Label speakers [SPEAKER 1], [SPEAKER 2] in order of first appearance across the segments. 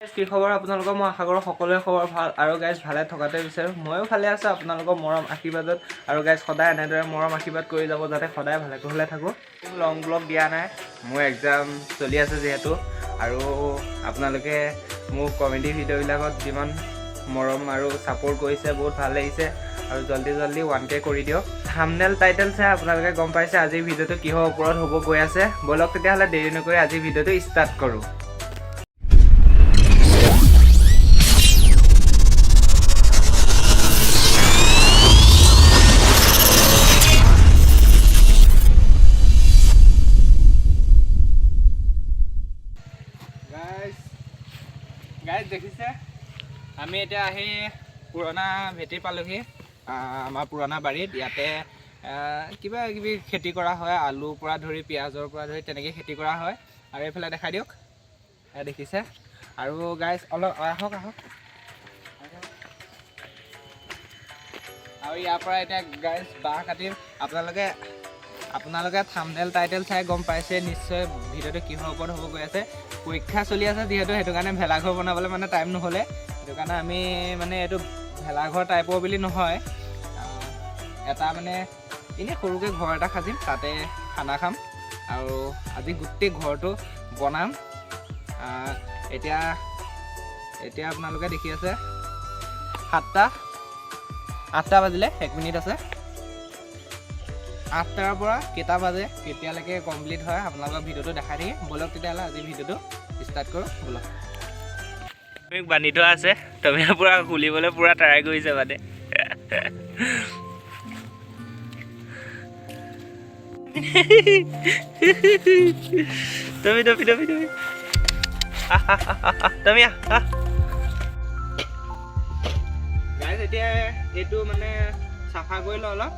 [SPEAKER 1] কি খবৰ? আপোনালোকৰ মই আশা কৰোঁ সকলোৰে খবৰ ভাল। আৰু গাইজ ভালে থকাতে বিচাৰোঁ ময়ো ভালে আছোঁ। আপোনালোকৰ মৰম আশীৰ্বাদত। আৰু গাইজ সদায় এনেদৰে মৰম আশীৰ্বাদ কৰি যাব যাতে সদায় ভালে কুশলে থাকোঁ। লং ব্লগ দিয়া নাই। মোৰ এক্সাম চলি আছে যিহেতু। আৰু আপোনালোকে মোক কমেডি ভিডিঅ'বিলাকত যিমান মৰম আৰু ছাপোৰ্ট কৰিছে বহুত ভাল লাগিছে। আৰু জল্দি জল্দি ওৱান কে কৰি দিয়ক। থামনেল টাইটেল চাই আপোনালোকে গম পাইছে। আজিৰ ভিডিঅ'টো কিহৰ ওপৰত হ'ব গৈ আছে। ব'লক তেতিয়াহ'লে দেৰি নকৰি আজিৰ ভিডিঅ'টো ষ্টাৰ্ট কৰোঁ। এতিয়া আহি পুৰণা ভেটি পালোহি। আমাৰ পুৰণা বাৰীত। ইয়াতে কিবা কিবি খেতি কৰা হয় আলুৰ পৰা ধৰি পিঁয়াজৰ পৰা ধৰি তেনেকৈ খেতি কৰা হয়। আৰু এইফালে দেখাই দিয়ক। দেখিছে। আৰু গাইজ অলপ আহক আহক। আৰু ইয়াৰ পৰা এতিয়া গাইজ বাঁহ কাটিম আপোনালোকে আপোনালোকে থামনেল টাইটেল চাই গম পাইছে। নিশ্চয় ভিডিঅ'টো কিহৰ ওপৰত হ'ব গৈ আছে। পৰীক্ষা চলি আছে যিহেতু সেইটো কাৰণে ভেলাঘৰ বনাবলৈ মানে টাইম নহ'লে। সেইটো কাৰণে আমি মানে এইটো ভেলাঘৰ টাইপৰ বুলি নহয়। এটা মানে এনেই সৰুকৈ ঘৰ এটা সাজিম, তাতে খানা খাম আৰু আজি গোটেই ঘৰটো বনাম। এতিয়া এতিয়া আপোনালোকে দেখি আছে, সাতটা, আঠটা বাজিলে, এক মিনিট আছে। আঠটাৰ পৰা কেইটা বাজে, কেতিয়ালৈকে কমপ্লিট হয় আপোনালোকৰ ভিডিঅ'টো দেখাই দিম ব'লক তেতিয়াহ'লে আজি ভিডিঅ'টো ষ্টাৰ্ট কৰোঁ, ব'লক। তুমি বান্ধি থোৱা আছে। তুমি পূৰা খুলিবলৈ পূৰা ট্ৰাই কৰিছে মানে। তুমি তুমি তুমি তুমি। তুমি। এতিয়া এইটো মানে চাফা কৰি লওঁ অলপ।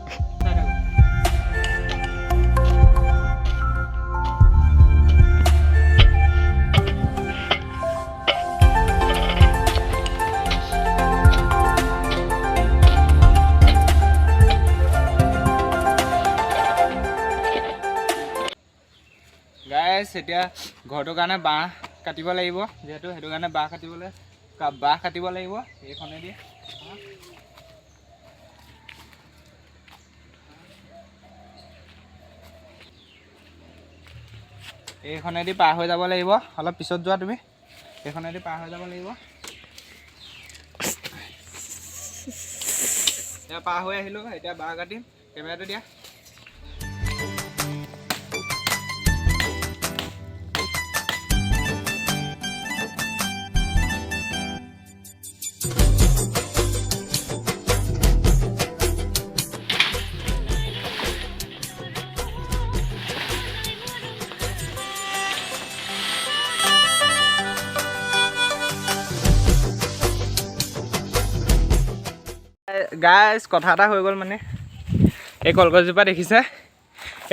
[SPEAKER 1] গাইছ এতিয়া ঘৰটোৰ কাৰণে বাঁহ কাটিব লাগিব। যিহেতু সেইটো কাৰণে বাঁহ কাটিবলৈ বাঁহ কাটিব লাগিব এইখনেদি এইখনেদি পাৰ হৈ যাব লাগিব। অলপ পিছত যোৱা তুমি। এইখনেদি পাৰ হৈ যাব লাগিব। এতিয়া পাৰ হৈ আহিলোঁ এতিয়া বাঁহ কাটিম। কেমেৰাটো দিয়া। গাইজ কথা এটা হৈ গ'ল মানে। এই কলগছজোপা দেখিছে?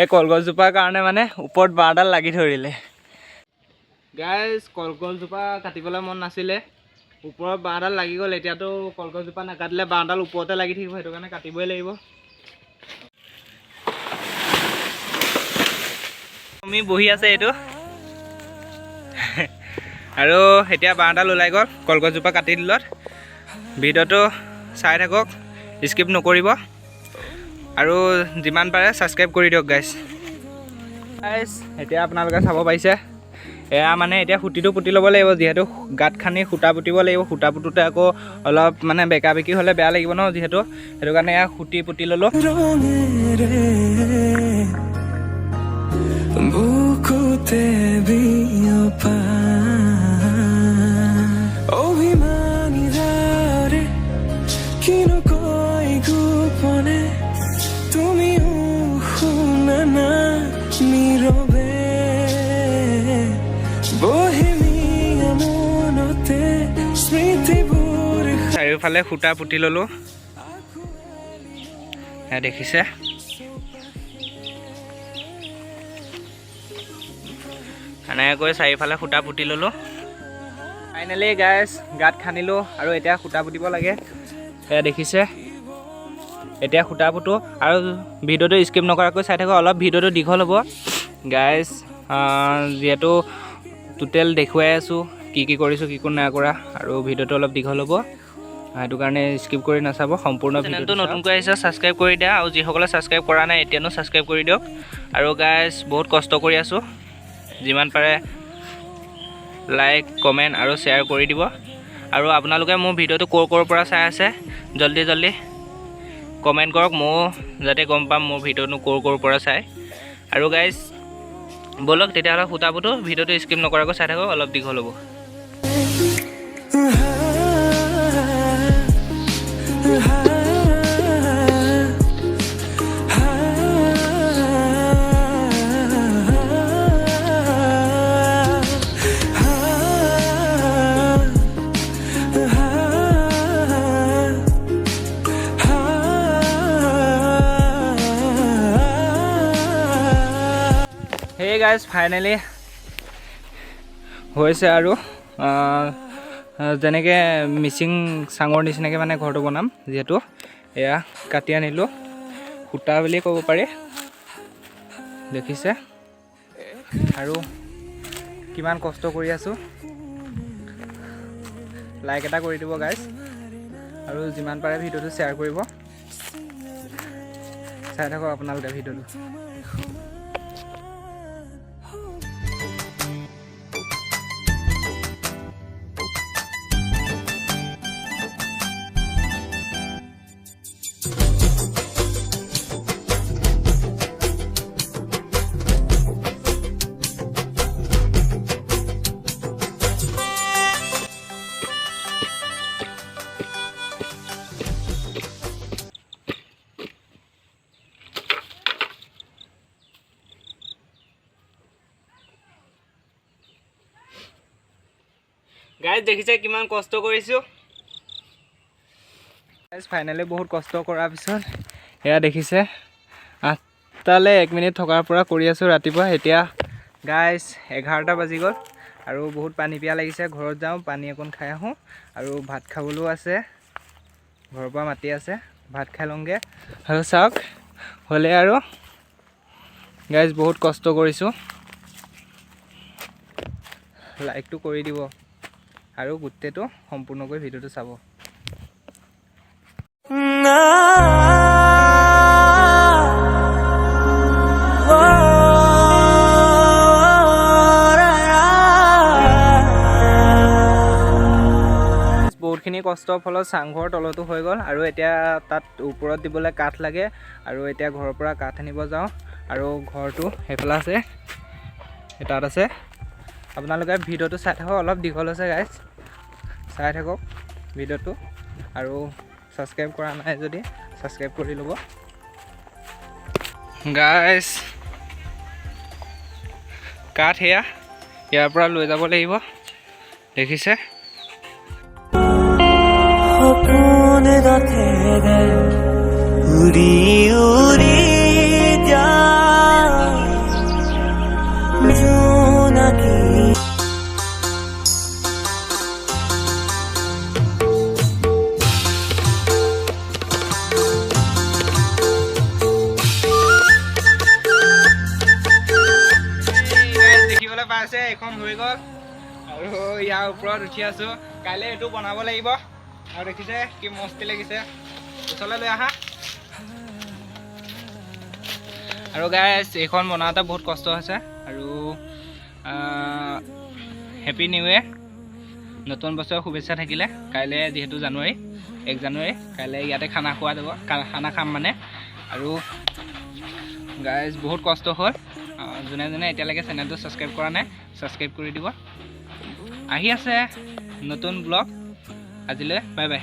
[SPEAKER 1] এই কলগছজোপাৰ কাৰণে মানে ওপৰত বাঁহডাল লাগি ধৰিলে। গাইজ কলগছজোপা কাটিবলৈ মন নাছিলে। ওপৰত বাঁহডাল লাগি গ'ল, এতিয়াতো কলগছজোপা নাকাটিলে বাঁহডাল ওপৰতে লাগি থাকিব, সেইটো কাৰণে কাটিবই লাগিব। তুমি বহি আছে এইটো? আৰু এতিয়া বাঁহডাল ওলাই গ'ল, কলগছজোপা কাটি দিলত। ভিডিঅ'টো চাই থাকক। স্কিপ নকৰিব। আৰু যিমান পাৰে ছাবস্ক্ৰাইব কৰি দিয়ক গাইজ গাইজ এতিয়া আপোনালোকে চাব পাৰিছে এয়া মানে এতিয়া সুতিটো পুতি ল'ব লাগিব, যিহেতু গাঁত খানি সূতা পুতিব লাগিব। সূতা পুতোতে আকৌ অলপ মানে বেকা বেকি হ'লে বেয়া লাগিব ন, যিহেতু। সেইটো কাৰণে এয়া সুতি পুতি ল'লোঁ। চাৰিওফালে সূতা পুতি ল'লোঁ। দেখিছে? এনেকৈ চাৰিওফালে সূতা পুতি ল'লোঁ। ফাইনেলি গাইজ গাঁত খান্দিলোঁ আৰু এতিয়া সূতা পুতিব লাগে। এয়া দেখিছে? এতিয়া সূতা পুতো আৰু ভিডিঅ'টো স্কিপ নকৰাকৈ চাই থাকোঁ, অলপ ভিডিঅ'টো দীঘল হ'ব। গাইজ যিহেতু টোটেল দেখুৱাই আছোঁ কি কি কৰিছোঁ কি কি নাই কৰা আৰু ভিডিঅ'টো অলপ দীঘল হ'ব। সেইটো কাৰণে স্কিপ কৰি নাচাব সম্পূৰ্ণ চেনেলটো নতুনকৈ আহিছে ছাবস্ক্ৰাইব কৰি দিয়া আৰু যিসকলে ছাবস্ক্ৰাইব কৰা নাই এতিয়ানো ছাবস্ক্ৰাইব কৰি দিয়ক। আৰু গাইজ বহুত কষ্ট কৰি আছোঁ। যিমান পাৰে লাইক কমেণ্ট আৰু শ্বেয়াৰ কৰি দিব। আৰু আপোনালোকে মোৰ ভিডিঅ'টো ক'ৰ ক'ৰ পৰা চাই আছে জল্দি জল্দি কমেণ্ট কৰক ময়ো যাতে গম পাম মোৰ ভিডিঅ'টো ক'ৰ ক'ৰ পৰা চাই আৰু গাইজ ব'লক তেতিয়াহ'লে সূতাবোৰতো ভিডিঅ'টো স্কিপ নকৰাকৈ চাই থাকক অলপ দীঘল হ'ব। সেই গাইজ ফাইনেলি হৈছে আৰু যেনেকৈ মিচিং চাঙৰ নিচিনাকৈ মানে ঘৰটো বনাম, যিহেতু এয়া কাটি আনিলোঁ। সূতা বুলিয়ে ক'ব পাৰি। দেখিছে? আৰু কিমান কষ্ট কৰি আছোঁ। লাইক এটা কৰি দিব গাইজ আৰু যিমান পাৰে ভিডিঅ'টো শ্বেয়াৰ কৰিব। চাই থাকক আপোনালোকে ভিডিঅ'টো। গাইজ দেখিছে কিমান কষ্ট কৰিছোঁ। গাইজ ফাইনেলি বহুত কষ্ট কৰাৰ পিছত এয়া দেখিছে আঠটালৈ এক মিনিট থকাৰ পৰা কৰি আছোঁ ৰাতিপুৱা এতিয়া গাইজ এঘাৰটা বাজি গ'ল আৰু বহুত পানী পিয়াহ লাগিছে ঘৰত যাওঁ পানী অকণ খাই আহোঁ আৰু ভাত খাবলৈও আছে ঘৰৰ পৰা মাতি আছে ভাত খাই লওঁগৈ। আৰু চাওক হ'লে আৰু গাইজ বহুত কষ্ট কৰিছোঁ। লাইকটো কৰি দিব। আৰু গোটেইটো সম্পূৰ্ণকৈ ভিডিঅ'টো চাব। বহুতখিনি কষ্টৰ ফলত চাংঘৰ তলতো হৈ গ'ল আৰু এতিয়া তাত ওপৰত দিবলৈ কাঠ লাগে আৰু এতিয়া ঘৰৰ পৰা কাঠ আনিব যাওঁ আৰু ঘৰটো সেইফালে আছে তাত আছে। আপোনালোকে ভিডিঅ'টো চাই থাকক, অলপ দীঘল হৈছে গাইজ চাই থাকক ভিডিঅ'টো। আৰু ছাবস্ক্ৰাইব কৰা নাই যদি ছাবস্ক্ৰাইব কৰি ল'ব। গাইজ কাঠ সেয়া ইয়াৰ পৰা লৈ যাব লাগিব। দেখিছে?
[SPEAKER 2] সপোন যায়
[SPEAKER 1] ইয়াৰ ওপৰত উঠি আছোঁ। কাইলৈ এইটো বনাব লাগিব। আৰু দেখিছে কি মস্তি লাগিছে। ওচৰলৈ লৈ আহা। আৰু গাইজ এইখন বনাওঁতে বহুত কষ্ট হৈছে। আৰু হেপী নিউ ইয়েৰ নতুন বছৰৰ শুভেচ্ছা থাকিলে। কাইলৈ যিহেতু জানুৱাৰী এক জানুৱাৰী। কাইলৈ ইয়াতে খানা খোৱা যাব। খানা খাম মানে। আৰু গাইজ বহুত কষ্ট হ'ল। যোনে যোনে এতিয়ালৈকে চেনেলটো ছাবস্ক্ৰাইব কৰা নাই ছাবস্ক্ৰাইব কৰি দিব। আহি আছে নতুন ব্লগ। আজিলৈ বাই বাই।